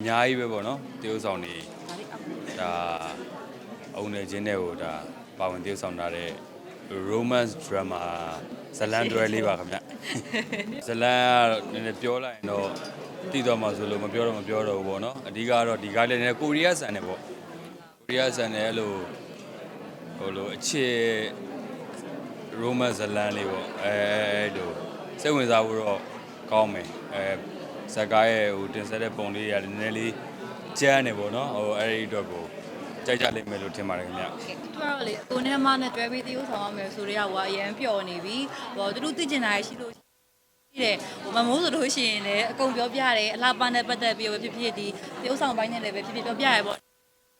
အများကြီးပဲပေါ့နော်တရုပ်ဆောင်နေဒါအုံနေချင်းတွေကိုဒါပါဝင်တရုပ်ဆောင်ထားတဲ့ romance drama ဇလန်တွဲလေးပါခင်ဗျဇလန်ကတော့နည်းနည်းပြောလိုက်ရင်တော့တည်တော်မှာဆိုလို့မပြောတော့မပြောတော့ဘူးပေါ့နော်အဓိကတော့ဒီကားလေးနည်းနည်းကိုရီးယားဆန်တယ်ပေါ့ကိုရီးယားဆန်တယ်အဲ့လိုဟိုလိုအခြေ romance ဇလန်လေးပေါ့အဲအဲ့လိုစိတ်ဝင်စားဖို့တော့ကောင်းမယ်အဲ ဇက်ကားရဲ့ဟိုတင်ဆက်တဲ့ပုံလေးတွေကလည်းနည်းနည်းလေးကြမ်းနေပေါ့နော်ဟိုအဲ့ဒီအတွက်ကိုကြိုက်ကြလိမ့်မယ်လို့ထင်ပါတယ်ခင်ဗျသူကတော့လေကိုနဲ့မနဲ့တွဲပြီးတရုပ်ဆောင်ရမယ်ဆိုတော့ဟိုအရန်ပျော်နေပြီဟိုသူတို့သိကျင်တာရှိလို့ရှိတယ်ဟိုမမိုးဆိုလို့ရှိရင်လည်းအကုန်ပြောပြတယ်အလားပါနဲ့ပတ်သက်ပြီးတော့ဖြစ်ဖြစ်ဒီတရုပ်ဆောင်ပိုင်းနဲ့လည်းပဲဖြစ်ဖြစ်ပြောပြရပေါ့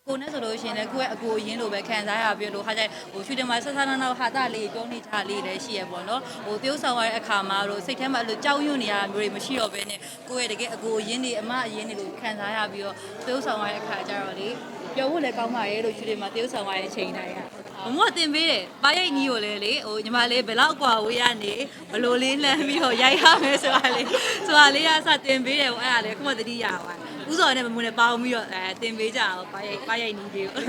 ကိုနဲ့ဆိုလို့ရှိရင်လည်းကိုယ့်ရဲ့အကိုအရင်လိုပဲခံစားရပြီးလို့ခါကျဟိုရှူတင်မှာဆက်ဆန်းနောက်ဟာတာလေးပြောနေကြလေးလည်းရှိရပေါ့နော်ဟိုတရုပ်ဆောင်ရတဲ့အခါမှာတော့စိတ်ထဲမှာအဲ့လိုကြောက်ရွံ့နေရမျိုးတွေမရှိတော့ဘဲနဲ့ကိုယ့်ရဲ့တကယ်အကိုအရင်တွေအမအရင်တွေလို့ခံစားရပြီးတော့တရုပ်ဆောင်ရတဲ့အခါကျတော့လေပြောဖို့လည်းကောင်းပါရဲ့လို့ရှူတင်မှာတရုပ်ဆောင်ရတဲ့အချိန်တိုင်းရ မမတင်ပေးတယ်ပါရိုက်ညီကိုလည်းလေဟိုညီမလေးဘယ်လောက်กว่าဝေးရနေဘလို့လေးလှမ်းပြီးတော့ရိုက်ရမယ်ဆိုတာလေဆိုတာလေးကစတင်ပေးတယ်ဟိုအဲ့ဒါလေခုမှတတိရပါ ဥစော်နဲ့မမနဲ့ပေါင်းပြီးတော့အဲတင်ပေးကြအောင်ပါရိုက်ပါရိုက်ညီလေးကို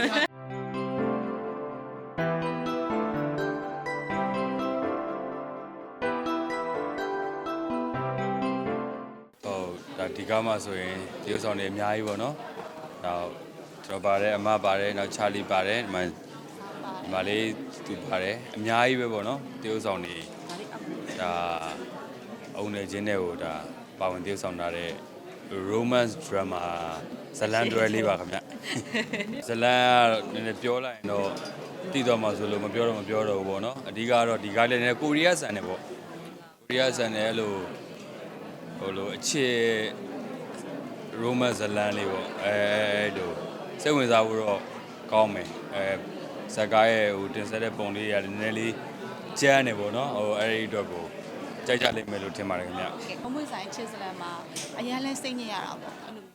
ဟုတ်ဒါဒီကားမှာဆိုရင်တရုပ်ဆောင်တွေအများကြီးပေါ့နော်နောက်ကျွန်တော်ပါတယ်အမပါတယ်နောက်ချာလီပါတယ်ဒီမှာဒီမှာလေးသူပါတယ်အများကြီးပဲပေါ့နော်တရုပ်ဆောင်တွေဒါအုံနေချင်းတွေကိုဒါပါဝင်တရုပ်ဆောင်ထားတဲ့ romance drama ဇလန်တွဲလေးပါခင်ဗျဇလန်ကတော့နည်းနည်းပြောလိုက်ရင်တော့တည်တော်မှာဆိုလို့မပြောတော့မပြောတော့ဘူးပေါ့နော်အဓိကတော့ဒီကားလေးနည်းနည်းကိုရီးယားဆန်တယ်ပေါ့ကိုရီးယားဆန်တယ်အဲ့လိုဟိုလိုအခြေ romance ဇလန်လေးပေါ့အဲအဲ့လိုစိတ်ဝင်စားဖို့တော့ကောင်းမယ်အဲဇက်ကားရဲ့ဟိုတင်ဆက်တဲ့ပုံလေးတွေကလည်းနည်းနည်းလေးကြမ်းနေပေါ့နော်ဟိုအဲ့ဒီအတွက်ကို ကြိုက်ကြလိမ့်မယ်လို့ထင်ပါတယ်ခင်ဗျအမွေဆိုင်ချစ်စလန်မှာအရန်လဲစိတ်ညစ်ရတာပေါ့အဲ့လို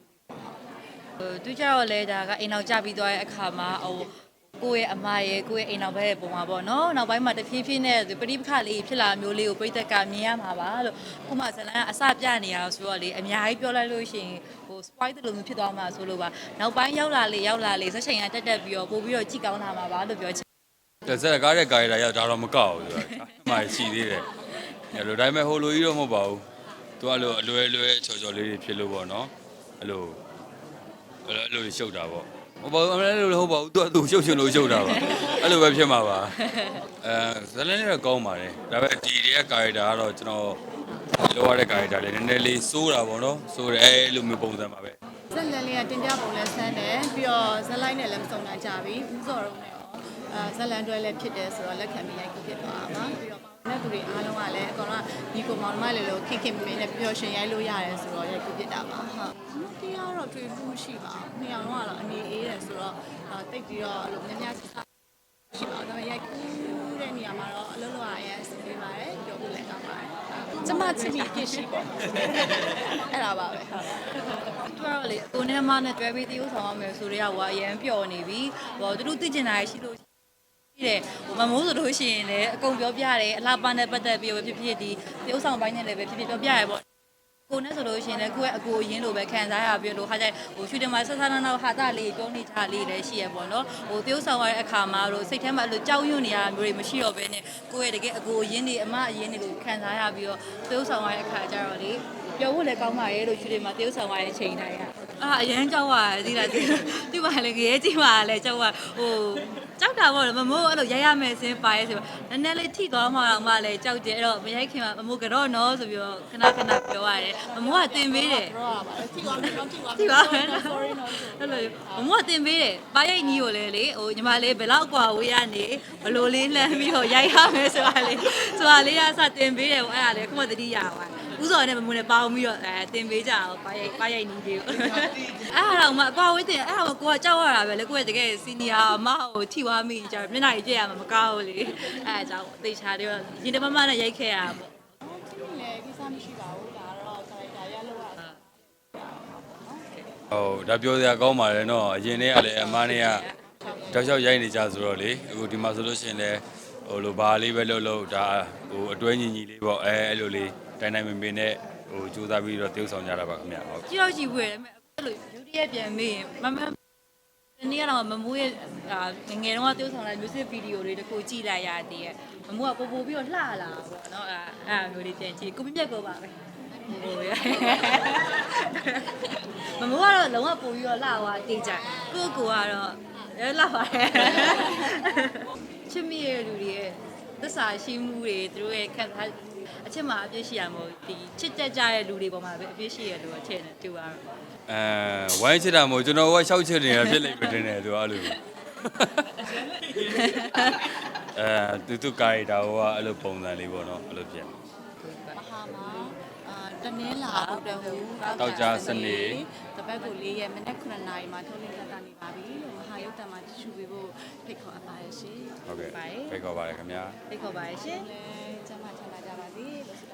ဟိုသူကြတော့လေဒါကအိမ်အောင်ကြပြီးသွားတဲ့အခါမှာဟိုကိုယ့်ရဲ့အမရဲ့ကိုယ့်ရဲ့အိမ်အောင်ဘက်ရဲ့ပုံမှာပေါ့နော်နောက်ပိုင်းမှာတဖြည်းဖြည်းနဲ့ပရိပခလေးဖြစ်လာမျိုးလေးကိုပြိသက်ကမြင်ရမှာပါလို့ခုမှဇလန်ကအစပြနေရဆိုတော့လေအများကြီးပြောလိုက်လို့ရှိရင်ဟို spoil တယ်လို့မျိုးဖြစ်သွားမှာဆိုလို့ပါနောက်ပိုင်းရောက်လာလေရောက်လာလေဆက်ချိန်ကတက်တက်ပြီးတော့ပို့ပြီးတော့ကြည့်ကောင်းလာမှာပါလို့ပြောချင်တယ်ဇက်ကားတဲ့ကာရီတာရောက်ဒါတော့မကောက်ဘူးဆိုတာအမှရှိသေးတယ် အဲ့လိုဒါပေမဲ့ဟိုလိုကြီးတော့မဟုတ်ပါဘူးသူကလိုအလွယ်လွယ်ချော်ချော်လေးတွေဖြစ်လို့ပေါ့နော်အဲ့လိုအဲ့လိုရှုပ်တာပေါ့မဟုတ်ပါဘူးအဲ့လိုလည်းဟုတ်ပါဘူးသူကသူရှုပ်ချင်လို့ရှုပ်တာပါအဲ့လိုပဲဖြစ်မှာပါအဲဇလန်လေးတော့ကောင်းပါတယ်ဒါပေမဲ့ဒီတည်းရဲ့ကာရီတာကတော့ကျွန်တော်လိုရတဲ့ကာရီတာလေးနည်းနည်းလေးစိုးတာပေါ့နော်စိုးတယ်အဲ့လိုမျိုးပုံစံပါပဲဇက်လန်လေးကတင်ပြပုံလဲဆန်းတယ်ပြီးတော့ဇက်လိုက်နဲ့လည်းမစုံနိုင်ကြပြီဦးစော်ရုံးနဲ့ရောအဲ ဇက်လန်တွဲလည်းဖြစ်တယ်ဆိုတော့လက်ခံပြီးရိုက်ခုဖြစ်သွားတာပါပြီးတော့နဲ့သူတွေအားလုံးကလည်းအကောင်ကဒီကိုမောင်နှမလေးလို့ခင်ခင်မင်းနဲ့ပျော်ရွှင်ရိုက်လို့ရတယ်ဆိုတော့ရိုက်ခုဖြစ်တာပါဟုတ်တရားတော့တွေ့မှုရှိပါဘူးနှစ်ယောက်လုံးကတော့အနေအေးတယ်ဆိုတော့တိတ်ပြီးတော့အဲ့လိုများများဆက်ရှိပါတော့ရိုက်ခုတဲ့နေရာမှာတော့အလုံးလုံးအရင်စီနေပါတယ်ပြောဖို့လည်းကောင်းပါတယ်ကျမချစ်မိပြစ်ရှိပေါ့အဲ့ဒါပါပဲဟုတ်သူကတော့လေကိုနဲ့မနဲ့တွဲပြီးတရုပ်ဆောင်ရမယ်ဆိုတော့ဟိုအရန်ပျော်နေပြီဟိုသူတို့သိကျင်တာရှိလို့ ရှိတယ်ဟိုမမိုးဆိုလို့ရှိရင်လည်းအကုန်ပြောပြတယ်အလားပါနဲ့ပတ်သက်ပြီးတော့ဖြစ်ဖြစ်ဒီတရုပ်ဆောင်ပိုင်းနဲ့လည်းပဲဖြစ်ဖြစ်ပြောပြရပေါ့ကိုနဲ့ဆိုလို့ရှိရင်လည်းကိုယ့်ရဲ့အကိုအရင်လိုပဲခံစားရပြီးလို့ခါကျဟိုရှူတင်မှာဆက်ဆန်းနောက်ဟာတာလေးပြောနေကြလေးလည်းရှိရပေါ့နော်ဟိုတရုပ်ဆောင်ရတဲ့အခါမှာတော့စိတ်ထဲမှာအဲ့လိုကြောက်ရွံ့နေရမျိုးတွေမရှိတော့ဘဲနဲ့ကိုယ့်ရဲ့တကယ်အကိုအရင်တွေအမအရင်တွေလို့ခံစားရပြီးတော့တရုပ်ဆောင်ရတဲ့အခါကျတော့လေပြောဖို့လည်းကောင်းပါရဲ့လို့ရှူတင်မှာတရုပ်ဆောင်ရတဲ့အချိန်တိုင်းရအာအရန်ကြောက်ရတယ်ဒီလားဒီပါလေရဲကြည့်ပါလေကြောက်ရဟို ကြောက်တာပေါ့မမိုးအဲ့လိုရိုက်ရမယ်စင်းပါရဲ့ဆိုတော့နည်းနည်းလေးထိသွားမှတော့မှလည်းကြောက်တယ်အဲ့တော့မရိုက်ခင်မှာမမိုးကတော့နော်ဆိုပြီးတော့ခဏခဏပြောရတယ်မမိုးကတင်ပေးတယ် တော့ပါထိသွားမယ်တော့ထိသွားမယ် ဒီပါမယ် sorry no အဲ့လိုမမိုးကတင်ပေးတယ်ပါရိုက်ညီကိုလည်းလေဟိုညီမလေးဘယ်လောက်กว่าဝေးရနေဘလို့လေးလှမ်းပြီးတော့ရိုက်ရမယ်ဆိုတာလေဆိုတာလေးကစတင်ပေးတယ်ဟိုအဲ့ဒါလေခုမှတတိရပါ ဥစော်နဲ့မမိုးနဲ့ပေါင်းပြီးတော့အဲတင်ပေးကြအောင်ပါရိုက်ပါရိုက်ညီလေးကိုအဲ့ဒါတော့မှအကွာဝေးတင်အဲ့ဒါကကိုကကြောက်ရတာပဲလေကိုကတကယ်စီနီယာအမကိုထိသွားမိကြမျက်နှာကြီးကြည့်ရမှာမကောင်းဘူးလေအဲ့ဒါကြောင့်တေချာတွေရင်တမမနဲ့ရိုက်ခဲ့ရတာပေါ့လည်းကိစ္စမရှိပါဘူးဒါတော့ character ရလို့ရတာဟုတ်ဒါပြောစရာကောင်းပါတယ်နော်အရင်တည်းကလည်းအမားနဲ့ကတောက်လျှောက်ရိုက်နေကြဆိုတော့လေအခုဒီမှာဆိုလို့ရှိရင်လည်းဟိုလိုဘာလေးပဲလုပ်လို့ဒါဟိုအတွဲညီညီလေးပေါ့အဲအဲ့လိုလေး တိုင်းတိုင်းမင်မင်နဲ့ဟိုစူးစမ်းပြီးတော့တရုပ်ဆောင်ကြတာပါခင်ဗျဟုတ်ကြည့်တော့ကြည့်ဝယ်တယ်အဲ့လိုယူရီရဲ့ပြန်မေးရင်မမဒီနေ့ကတော့မမိုးရဲ့ဒါငယ်ငယ်တုန်းကတိုးဆောင်တဲ့ music video တွေတခုကြည့်လိုက်ရသေးရဲ့မမိုးကပို့ပို့ပြီးတော့လှလာပေါ့နော်အဲ့အဲ့မျိုးလေးပြန်ကြည့်ကိုမြက်ကိုပါပဲဟိုရမမိုးကတော့လုံးဝပို့ပြီးတော့လှသွားတေးကြကိုကိုကတော့လဲလှပါတယ်ချစ်မိရဲ့လူတွေရဲ့သစ္စာရှိမှုတွေသူတို့ရဲ့ခံစား အချက်မှာအပြည့်ရှိရမို့ဒီချစ်တက်ကြတဲ့လူတွေပေါ်မှာပဲအပြည့်ရှိရလို့အချက်နဲ့တူပါတော့အဲဝိုင်းချစ်တာမဟုတ်ကျွန်တော်ကရှောက်ချစ်နေတာဖြစ်လိမ့်မယ်တင်တယ်သူကအဲ့လိုအဲသူသူကာရီတာကအဲ့လိုပုံစံလေးပေါ့နော်အဲ့လိုဖြစ်မဟာမှာအာတနင်္လာဗုဒ္ဓဟူတောက်ကြားစနေတပတ်ကို၄ရက်မနေ့9နာရီမှာထုတ်လင်းလက်တာနေပါပြီလို့မဟာယုတ်တံမှာကြည့်ရှုပေးဖို့ ဖိတ်ခေါ်အပ်ပါတယ်ရှင်ဟုတ်ကဲ့ဖိတ်ခေါ်ပါတယ်ခင်ဗျာဖိတ်ခေါ်ပါရရှင်လည်းကျမ်းမာချမ်းသာကြပါစေလို့ဆုတောင်း